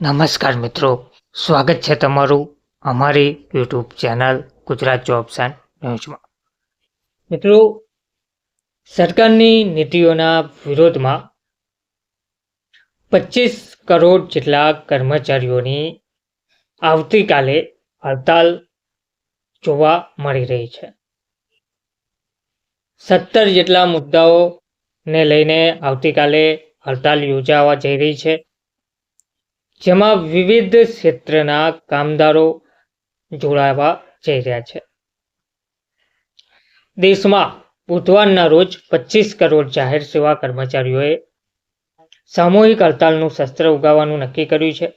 નમસ્કાર મિત્રો, સ્વાગત છે તમારું અમારી YouTube channel Gujarat jobs and ન્યૂઝમાં. મિત્રો, સરકારની નીતિઓના વિરોધમાં પચીસ કરોડ જેટલા કર્મચારીઓની આવતીકાલે હડતાલ જોવા મળી રહી છે. સત્તર જેટલા મુદ્દાઓને લઈને આવતીકાલે હડતાલ યોજાવા જઈ રહી છે. જેમાં વિવિધ ક્ષેત્રના કામદારો જોડાવા જઈ રહ્યા છે. દેશમાં બુધવારના રોજ પચીસ કરોડ જાહેર સેવા કર્મચારીઓએ સામૂહિક હડતાલનું શસ્ત્ર ઉગાવવાનું નક્કી કર્યું છે.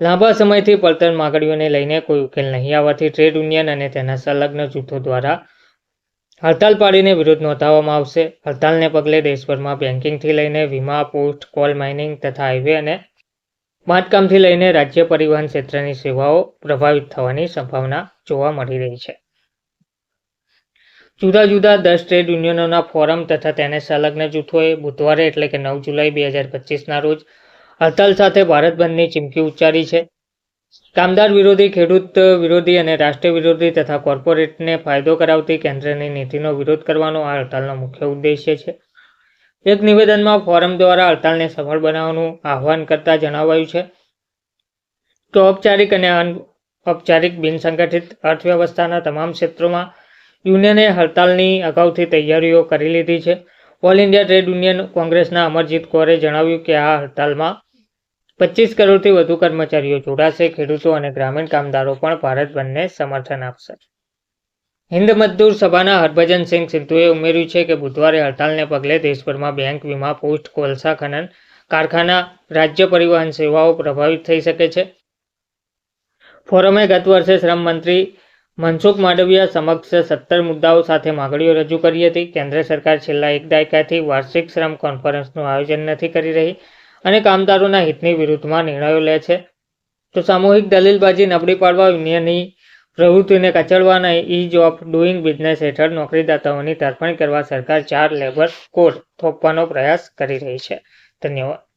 લાંબા સમયથી પડતર માગણીઓને લઈને કોઈ ઉકેલ નહીં આવવાથી ટ્રેડ યુનિયન અને તેના સંલગ્ન જૂથો દ્વારા હડતાલ પાડીને વિરોધ નોંધાવવામાં આવશે. હડતાલને પગલે દેશભરમાં બેન્કિંગથી લઈને વીમા, પોસ્ટ કોલ માઇનિંગ તથા હાઈવે અને બાંધકામથી લઈને રાજ્ય પરિવહન ક્ષેત્રની સેવાઓ પ્રભાવિત થવાની સંભાવના જોવા મળી રહી છે. જુદા જુદા દસ ટ્રેડ યુનિયનોના ફોરમ તથા તેને સંલગ્ન જૂથોએ બુધવારે એટલે કે નવ જુલાઈ બે હજાર પચીસના રોજ હડતાલ સાથે ભારત બંધની ચીમકી ઉચ્ચારી છે. કામદાર વિરોધી, ખેડૂત વિરોધી અને રાષ્ટ્રીય વિરોધી તથા કોર્પોરેટને ફાયદો કરાવતી કેન્દ્રની નીતિનો વિરોધ કરવાનો આ હડતાલનો મુખ્ય ઉદ્દેશ્ય છે. એક નિવેદનમાં ફોરમ દ્વારા હડતાલને સફળ બનાવવાનું આહવાન કરતા જણાવાયું છે. કે ઔપચારિક અને અનૌપચારિક બિનસંગઠિત અર્થવ્યવસ્થાના તમામ ક્ષેત્રોમાં યુનિયને હડતાલની અગાઉથી તૈયારીઓ કરી લીધી છે. ઓલ ઇન્ડિયા ટ્રેડ યુનિયન કોંગ્રેસના અમરજીત કૌરે જણાવ્યું કે આ હડતાલમાં પચીસ કરોડથી વધુ કર્મચારીઓ જોડાશે, ખેડૂતો અને ગ્રામીણ કામદારો પણ ભારત બંધને સમર્થન આપશે. હિન્દ મજદૂર સભાના હરભજન સિંહ સિદ્ધુએ ઉમેર્યું છે કે બુધવારે હડતાલને પગલે દેશભરમાં બેંક વીમા, પોસ્ટ કોલસા ખનન કારખાના, રાજ્ય પરિવહન સેવાઓ પ્રભાવિત થઈ શકે છે. ફોરમે ગત વર્ષે શ્રમ મંત્રી મનસુખ માંડવિયા સમક્ષ સત્તર મુદ્દાઓ સાથે માગણીઓ રજૂ કરી હતી. કેન્દ્ર સરકાર છેલ્લા એક દાયકાથી વાર્ષિક શ્રમ કોન્ફરન્સનું આયોજન નથી કરી રહી અને કામદારોના હિતની વિરુદ્ધમાં નિર્ણયો લે છે. તો સામૂહિક દલીલબાજી નબળી પાડવા યુનિયનની પ્રવૃત્તિને કચડવાના ઇઝ ઓફ ડુઈંગ બિઝનેસ હેઠળ નોકરીદાતાઓની તરફેણ કરવા સરકાર ચાર લેબર કોડ થોપવાનો પ્રયાસ કરી રહી છે. ધન્યવાદ.